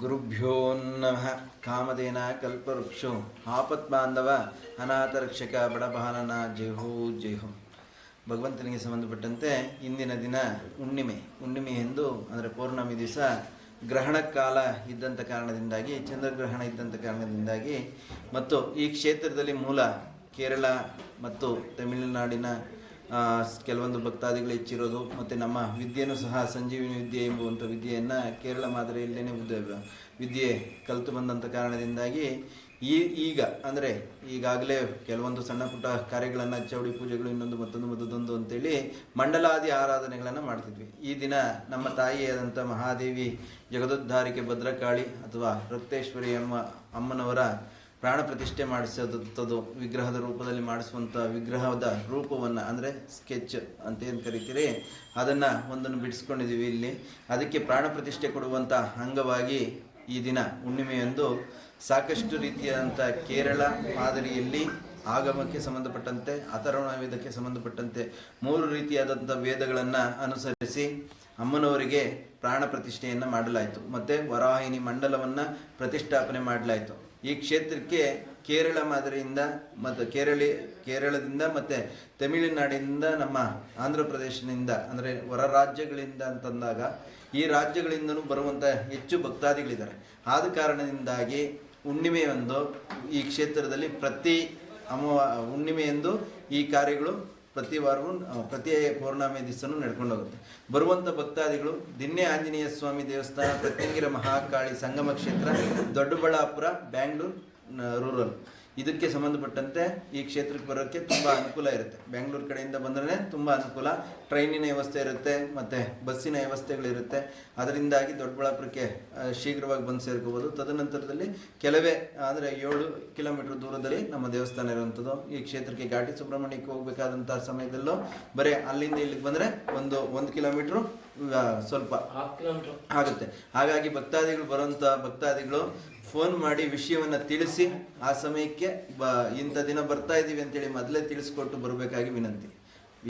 ಗುರುಭ್ಯೋ ನಮಃ. ಕಾಮಧೇನ ಕಲ್ಪವೃಕ್ಷೋ. ಆಪತ್ಬಾಂಧವ ಅನಾಥರಕ್ಷಕ, ಬಡಬಾಲನ ಜೈ ಹೋ ಜೈ ಹೋ ಭಗವಂತನಿಗೆ ಸಂಬಂಧಪಟ್ಟಂತೆ ಇಂದಿನ ದಿನ ಹುಣ್ಣಿಮೆ. ಹುಣ್ಣಿಮೆ ಎಂದು ಅಂದರೆ ಪೌರ್ಣಮಿ ದಿವಸ ಗ್ರಹಣ ಕಾಲ ಇದ್ದಂಥ ಕಾರಣದಿಂದಾಗಿ, ಚಂದ್ರಗ್ರಹಣ ಇದ್ದಂಥ ಕಾರಣದಿಂದಾಗಿ, ಮತ್ತು ಈ ಕ್ಷೇತ್ರದಲ್ಲಿ ಮೂಲ ಕೇರಳ ಮತ್ತು ತಮಿಳುನಾಡಿನ ಕೆಲವೊಂದು ಭಕ್ತಾದಿಗಳು ಹೆಚ್ಚಿರೋದು ಮತ್ತು ನಮ್ಮ ವಿದ್ಯೆಯೂ ಸಹ ಸಂಜೀವಿನಿ ವಿದ್ಯೆ ಎಂಬುವಂಥ ವಿದ್ಯೆಯನ್ನು ಕೇರಳ ಮಾದರಿಯಲ್ಲೇ ವಿದ್ಯೆ ವಿದ್ಯೆ ಕಲಿತು ಬಂದಂಥ ಕಾರಣದಿಂದಾಗಿ ಈ, ಈಗ ಅಂದರೆ ಈಗಾಗಲೇ ಕೆಲವೊಂದು ಸಣ್ಣ ಪುಟ್ಟ ಕಾರ್ಯಗಳನ್ನು ಚೌಡಿ ಪೂಜೆಗಳು ಇನ್ನೊಂದು ಮತ್ತೊಂದು ಮತ್ತೊಂದು ಅಂತೇಳಿ ಮಂಡಲಾದಿ ಆರಾಧನೆಗಳನ್ನು ಮಾಡ್ತಿದ್ವಿ. ಈ ದಿನ ನಮ್ಮ ತಾಯಿಯಾದಂಥ ಮಹಾದೇವಿ ಜಗದೋದ್ಧಾರಿಕೆ ಭದ್ರಕಾಳಿ ಅಥವಾ ರಕ್ತೇಶ್ವರಿ ಅಮ್ಮ, ಅಮ್ಮನವರ ಪ್ರಾಣ ಪ್ರತಿಷ್ಠೆ ಮಾಡಿಸೋದಂಥದ್ದು ವಿಗ್ರಹದ ರೂಪದಲ್ಲಿ ಮಾಡಿಸುವಂಥ ವಿಗ್ರಹದ ರೂಪವನ್ನು, ಅಂದರೆ ಸ್ಕೆಚ್ ಅಂತ ಏನು ಕರಿತೀರಿ, ಅದನ್ನು ಒಂದನ್ನು ಬಿಡಿಸ್ಕೊಂಡಿದ್ದೀವಿ ಇಲ್ಲಿ. ಅದಕ್ಕೆ ಪ್ರಾಣ ಪ್ರತಿಷ್ಠೆ ಕೊಡುವಂಥ ಅಂಗವಾಗಿ ಈ ದಿನ ಹುಣ್ಣಿಮೆಯಂದು ಸಾಕಷ್ಟು ರೀತಿಯಾದಂಥ ಕೇರಳ ಮಾದರಿಯಲ್ಲಿ ಆಗಮಕ್ಕೆ ಸಂಬಂಧಪಟ್ಟಂತೆ ಅಥರ್ವಣ ವೇದಕ್ಕೆ ಸಂಬಂಧಪಟ್ಟಂತೆ ಮೂರು ರೀತಿಯಾದಂಥ ವೇದಗಳನ್ನು ಅನುಸರಿಸಿ ಅಮ್ಮನವರಿಗೆ ಪ್ರಾಣ ಪ್ರತಿಷ್ಠೆಯನ್ನು ಮಾಡಲಾಯಿತು. ಮತ್ತು ವರಾಹಿನಿ ಮಂಡಲವನ್ನು ಪ್ರತಿಷ್ಠಾಪನೆ ಮಾಡಲಾಯಿತು. ಈ ಕ್ಷೇತ್ರಕ್ಕೆ ಕೇರಳ ಮಾದರಿಯಿಂದ ಮತ್ತು ಕೇರಳಿ, ಕೇರಳದಿಂದ ಮತ್ತು ತಮಿಳುನಾಡಿನಿಂದ ನಮ್ಮ ಆಂಧ್ರ ಪ್ರದೇಶದಿಂದ ಅಂದರೆ ಹೊರ ರಾಜ್ಯಗಳಿಂದ ಅಂತಂದಾಗ ಈ ರಾಜ್ಯಗಳಿಂದಲೂ ಬರುವಂಥ ಹೆಚ್ಚು ಭಕ್ತಾದಿಗಳಿದ್ದಾರೆ. ಆದ ಕಾರಣದಿಂದಾಗಿ ಹುಣ್ಣಿಮೆಯೊಂದು ಈ ಕ್ಷೇತ್ರದಲ್ಲಿ ಪ್ರತಿ ಅಮ ಹುಣ್ಣಿಮೆಯಂದು ಈ ಕಾರ್ಯಗಳು ಪ್ರತಿ ವಾರವೂ ಪ್ರತಿ ಪೌರ್ಣಮಿ ದಿವಸನೂ ನಡ್ಕೊಂಡು ಹೋಗುತ್ತೆ. ಬರುವಂಥ ಭಕ್ತಾದಿಗಳು, ದಿನ್ನೆ ಆಂಜನೇಯ ಸ್ವಾಮಿ ದೇವಸ್ಥಾನ ಪ್ರತ್ಯಂಗಿರ ಮಹಾಕಾಳಿ ಸಂಗಮ ಕ್ಷೇತ್ರ, ದೊಡ್ಡಬಳ್ಳಾಪುರ, ಬ್ಯಾಂಗ್ಳೂರು ರೂರಲ್ ಇದಕ್ಕೆ ಸಂಬಂಧಪಟ್ಟಂತೆ ಈ ಕ್ಷೇತ್ರಕ್ಕೆ ಬರೋಕ್ಕೆ ತುಂಬ ಅನುಕೂಲ ಇರುತ್ತೆ. ಬೆಂಗಳೂರು ಕಡೆಯಿಂದ ಬಂದ್ರೆ ತುಂಬ ಅನುಕೂಲ. ಟ್ರೈನಿನ ವ್ಯವಸ್ಥೆ ಇರುತ್ತೆ ಮತ್ತು ಬಸ್ಸಿನ ವ್ಯವಸ್ಥೆಗಳಿರುತ್ತೆ. ಅದರಿಂದಾಗಿ ದೊಡ್ಡಬಳ್ಳಾಪುರಕ್ಕೆ ಶೀಘ್ರವಾಗಿ ಬಂದು ಸೇರ್ಕೋಬೋದು. ತದನಂತರದಲ್ಲಿ ಕೆಲವೇ ಅಂದರೆ ಏಳು ಕಿಲೋಮೀಟರ್ ದೂರದಲ್ಲಿ ನಮ್ಮ ದೇವಸ್ಥಾನ ಇರುವಂಥದ್ದು. ಈ ಕ್ಷೇತ್ರಕ್ಕೆ ಘಾಟಿ ಸುಬ್ರಹ್ಮಣ್ಯಕ್ಕೆ ಹೋಗಬೇಕಾದಂಥ ಸಮಯದಲ್ಲೂ ಬರೀ ಅಲ್ಲಿಂದ ಇಲ್ಲಿಗೆ ಬಂದರೆ ಒಂದು ಒಂದು ಕಿಲೋಮೀಟ್ರು ಸ್ವಲ್ಪ ಆಗುತ್ತೆ. ಹಾಗಾಗಿ ಭಕ್ತಾದಿಗಳು ಬರುವಂಥ ಭಕ್ತಾದಿಗಳು ಫೋನ್ ಮಾಡಿ ವಿಷಯವನ್ನು ತಿಳಿಸಿ ಆ ಸಮಯಕ್ಕೆ ಬ ಇಂಥ ದಿನ ಬರ್ತಾ ಇದ್ದೀವಿ ಅಂತೇಳಿ ಮೊದಲೇ ತಿಳಿಸ್ಕೊಟ್ಟು ಬರಬೇಕಾಗಿ ವಿನಂತಿ.